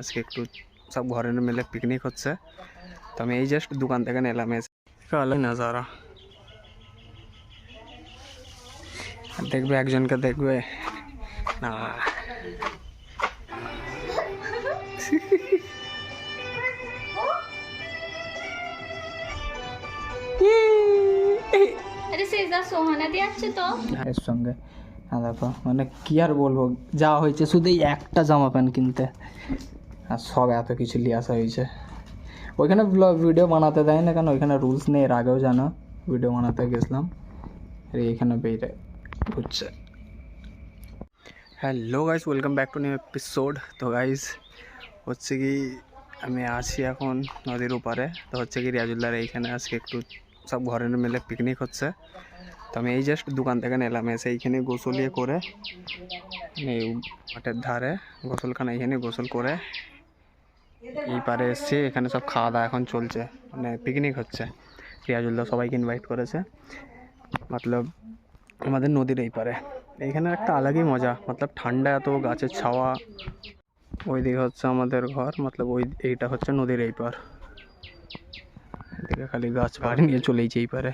আজকে একটু সব ঘরে মিলে পিকনিক হচ্ছে। তো আমি এই জাস্ট দোকান থেকে নিলাম এসে কালো নাজারা দেখবে একজনকে দেখবে। না। এর সঙ্গে। হ্যাঁ দেখো মানে কি আর বলব যা হয়েছে শুধু এই একটা জামা প্যান্ট কিনতে। আর সব এত কিছু নিয়ে আসা হয়েছে। ওইখানে ভিডিও বানাতে দেয় না কেন? ওইখানে রুলস নেই, এর আগেও জানো ভিডিও বানাতে গেছিলাম। আর এইখানে বেরিয়ে ঘুরছে hello guys welcome back to new episode তো গাইস হচ্ছে কি, আমি আছি এখন নদীর ওপারে। তো হচ্ছে কি রিয়াজুল্লার এইখানে আজকে একটু সব ঘরের মিলে পিকনিক হচ্ছে। তো আমি এই জাস্ট দোকান থেকে নিলাম, এসে এইখানে গোসল ইয়ে করে, এই মাঠের ধারে গোসলখানা এইখানে গোসল করে এই পারে এসছে, এখানে সব খাওয়া দাওয়া এখন চলছে মানে পিকনিক হচ্ছে। রিয়াজুল্লাহ সবাইকে ইনভাইট করেছে। মতলব আমাদের নদীর এই পারে এইখানে একটা আলাদাই মজা, মতলব ঠান্ডা এত, গাছের ছাওয়া। ওইদিকে হচ্ছে আমাদের ঘর, মতলব ওই, এইটা হচ্ছে নদীর এই পার এদিকে খালি গাছ বাড়ি নিয়ে চলেইছে এই পারে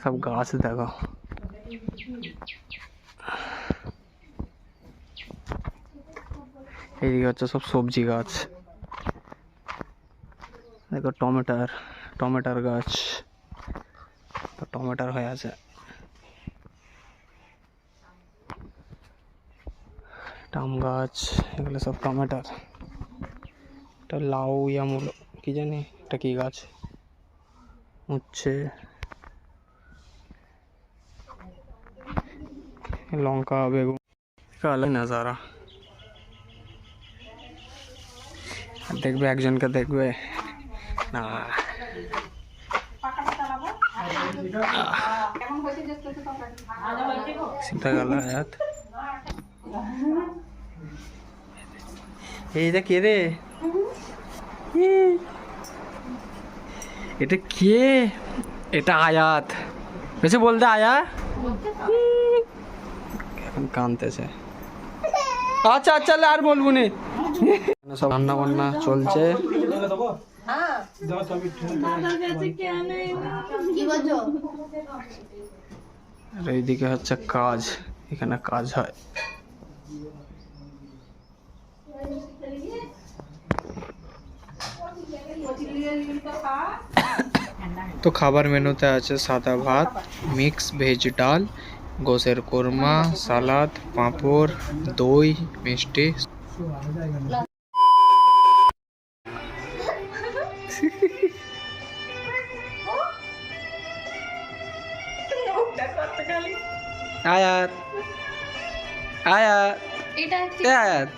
সব গাছ দেখো এইদিকে হচ্ছে সব সবজি গাছ দেখো টমেটার টমেটার গাছ তো টমেটার হয়ে আছে টাম গাছ এগুলো সব টমেটার এটা লাউ ইয়া মূলো কি জানি এটা কি গাছ উচ্ছে লঙ্কা বেগুন। কালো নাজারা আর দেখবে একজনকে দেখবে। না। চিন্তা গেল হাত। এইটা কে রে? এটা কে? এটা আয়াত। বেশি বলতে আয়া? কানতেছে আচ্ছা আচ্ছা আর বলব নি। সব রান্না বান্না চলছে। আর এইদিকে হচ্ছে কাজ, এখানে কাজ হয়। তো খাবার মেনুতে আছে সাদা ভাত মিক্স ভেজ ডাল গোসের কোরমা সালাদ পাঁপড় দই মিষ্টি। আয়াত। আয়াত। এটা এ আয়াত।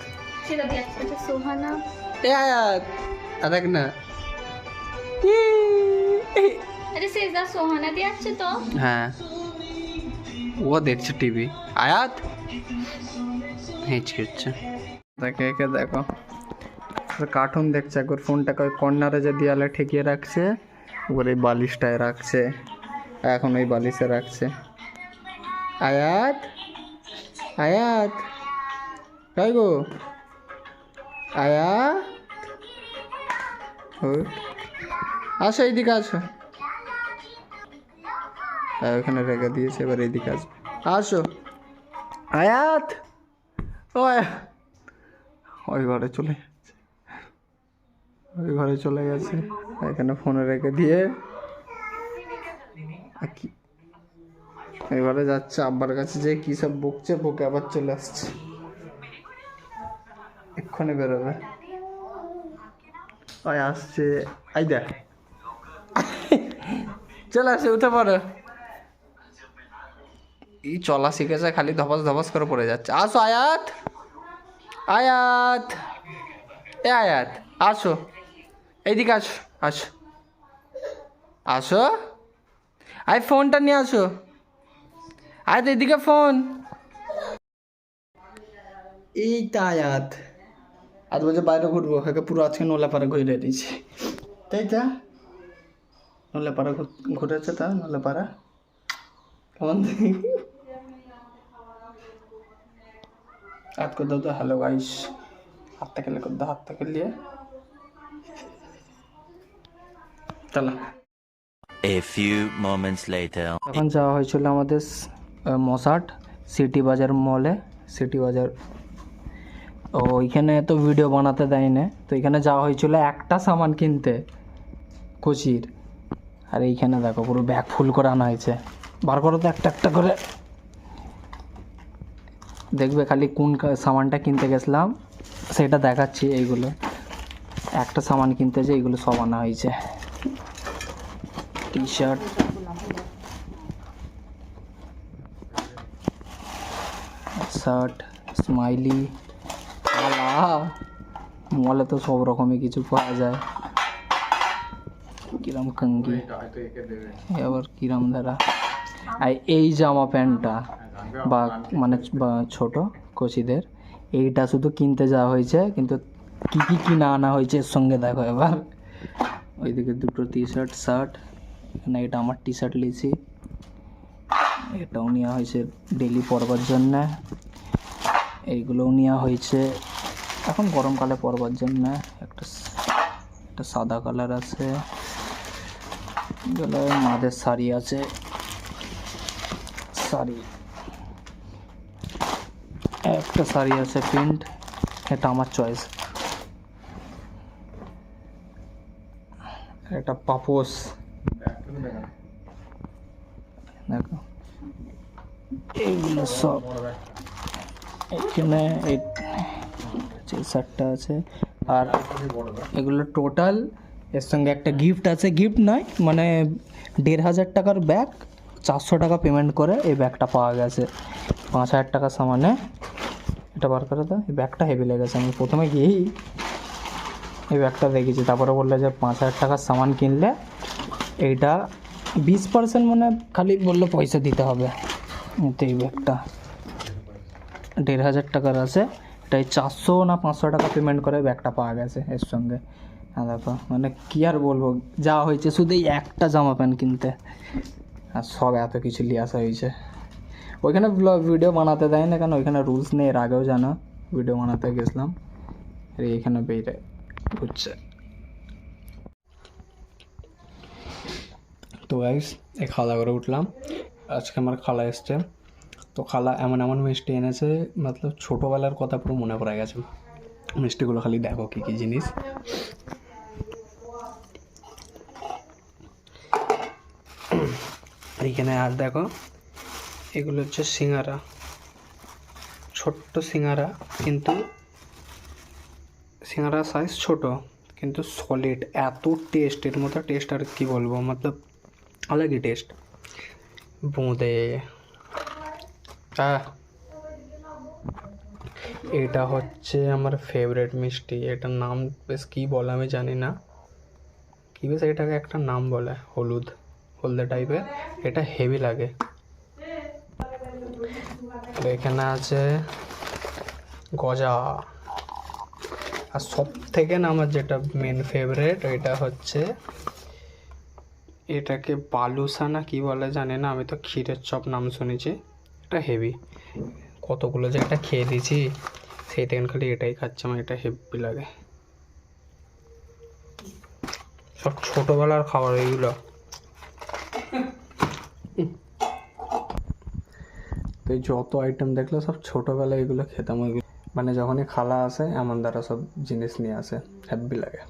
সেটা দিয়ে আচ্ছা সোহানা। এ আয়াত। আর দেখ না। আরে সেজদা সোহানা দিয়ে তো। হ্যাঁ। ও দেখছে টিভি আয়াত হেঁচকি হচ্ছে দেখে একে দেখো কার্টুন দেখছে একবার ফোনটাকে ওই কর্নারে যে দেয়ালে ঠেকিয়ে রাখছে ওর এই বালিশটায় রাখছে এখন ওই বালিশে রাখছে আয়াত আয়াত তাই গো আয়াত ও, আসো এইদিকে হ্যাঁ ওখানে রেখে দিয়েছে, এবার এইদিকে আসবে। আসো। আয়াত! ওই ঘরে চলে ওই ঘরে চলে গেছে। এখানে ফোনে রেখে দিয়ে কি? এবারে যাচ্ছে আব্বার কাছে যে কী সব বকছে, বকে আবার চলে আসছে। এক্ষুনি বেরোবে। ওই আসছে আই দেখ। চলে আসে, উঠে পড়ো। এই চলা শিখেছে, খালি ধপাস ধপাস করে পড়ে যাচ্ছে। আসো আয়াত। আয়াত। এ আয়াত, আসো। এইদিকে আসো আসো। আসো। আয় ফোনটা নিয়ে আসো। আয়াত এদিকে ফোন। এইটা আয়াত। আজ বলছে বাইরে ঘুরবো একে পুরো আজকে নোলাপাড়া ঘুরে দিয়েছি তাই তা নোলাপাড়া ঘুরেছে তা নোলাপাড়া ফোন हाथ को दो तो हेलो गाइस हाथ तक ले दो हाथ तक लिए চলো A few moments later. এখন যাওয়া হয়েছিল আমাদের স- আহ, মশাট সিটি বাজার মলে সিটি বাজার ও ওইখানে তো ভিডিও বানাতে দেয় না তো এখানে যাওয়া হয়েছিল একটা সামান কিনতে কোচির আর এইখানে দেখো পুরো ব্যাগ ফুল করে আনা হয়েছে বার করো তো একটা একটা করে দেখবে খালি কোন সামানটা কিনতে গেছিলাম সেটা দেখাচ্ছি এইগুলো। একটা সামান কিনতে যে এইগুলো সব আনা হয়েছে। টি শার্ট শার্ট স্মাইলি মলে তো সব রকমই কিছু পাওয়া যায়। কিরম কঙ্গি। আবার কিরম ধারা আর এই জামা প্যান্টটা বা মানে ছোট কোচিদের। এইটা শুধু কিনতে যাওয়া হয়েছে, কিন্তু কি কি কিনা আনা হয়েছে এর সঙ্গে দেখো এবার। ওইদিকে দুটো টি শার্ট শার্ট এখানে এটা আমার টি শার্ট লিছি এটাও নেওয়া হয়েছে ডেলি পরবার জন্য। এইগুলোও নেওয়া হয়েছে। এখন গরমকালে পরবার জন্য একটা একটা সাদা কালার আছে। এগুলো মাদের শাড়ি আছে। শাড়ি একটা শাড়ি আছে প্রিন্ট, এটা আমার চয়েস একটা পাপোস দেখো। এইগুলো সব। এখানে এই যে শার্টটা আছে, আর এগুলো টোটাল এর সঙ্গে একটা গিফট আছে। গিফট নয় মানে দেড় হাজার টাকার ব্যাগ চারশো টাকা পেমেন্ট করে এই ব্যাগটা পাওয়া গেছে। পাঁচ হাজার টাকা সামানে। এটা বার করে তো এই ব্যাগটা হেভি লেগেছে। আমি প্রথমে গিয়েই এই ব্যাগটা দেখেছি। তারপরে বলল যে পাঁচ হাজার টাকার সামান কিনলে এইটা বিশ পার্সেন্ট মানে খালি বলল পয়সা দিতে হবে। তো এই ব্যাগটা। দেড় হাজার টাকার আছে। এটাই চারশো না পাঁচশো টাকা পেমেন্ট করে ব্যাগটা পাওয়া গেছে এর সঙ্গে। হ্যাঁ দেখো মানে কী আর বলব? যা হয়েছে, শুধু এই একটা জামা প্যান্ট কিনতে। আর সব এত কিছু নিয়ে আসা হয়েছে। ওইখানে ভিডিও বানাতে দেয় না কেন? ওইখানে রুলস নেই এর আগেও জানো। ভিডিও বানাতে গেছিলাম। আর এইখানে বেরে ঘুরছে। তো গাইস এই দাওয়া করে উঠলাম। আজকে আমার খালা এসছে। তো খালা এমন এমন মিষ্টি এনেছে, মতলব ছোটোবেলার কথা পুরো মনে পড়ে গেছে। মিষ্টিগুলো খালি দেখো কী কী জিনিস। এইখানে আর দেখো এগুলো হচ্ছে সিঙ্গারা। ছোট্ট সিঙ্গারা, কিন্তু সিঙ্গারা সাইজ ছোট, কিন্তু সলিড এত টেস্ট এর মতো টেস্ট আর কি বলব? মতলব আলাগই টেস্ট বোঁদে। এটা হচ্ছে আমার ফেভারিট মিষ্টি। এটার নাম বেশ কী বলে আমি জানি না। কী বেশ এটাকে একটা নাম বলে? হলুদ, হলদে টাইপের এটা হেভি লাগে। আর এখানে আছে গজা। আর সব থেকে না আমার যেটা মেন ফেভারিট এটা হচ্ছে এটাকে বালুসা না কি বলে জানি না, আমি তো ক্ষীরের চপ নাম শুনেছি। এটা হেভি কতগুলো যে এটা খেয়ে দিয়েছি, সেই থেকে খালি এটাই খাচ্ছে, আমার এটা হেভি লাগে। সব ছোটোবেলার খাবার এইগুলো। তো এই যত আইটেম দেখলে সব ছোটোবেলায় এগুলো খেতাম, ওইগুলো। মানে যখনই খালা আসে এমন দ্বারা সব জিনিস নিয়ে আসে হ্যাপি লাগে।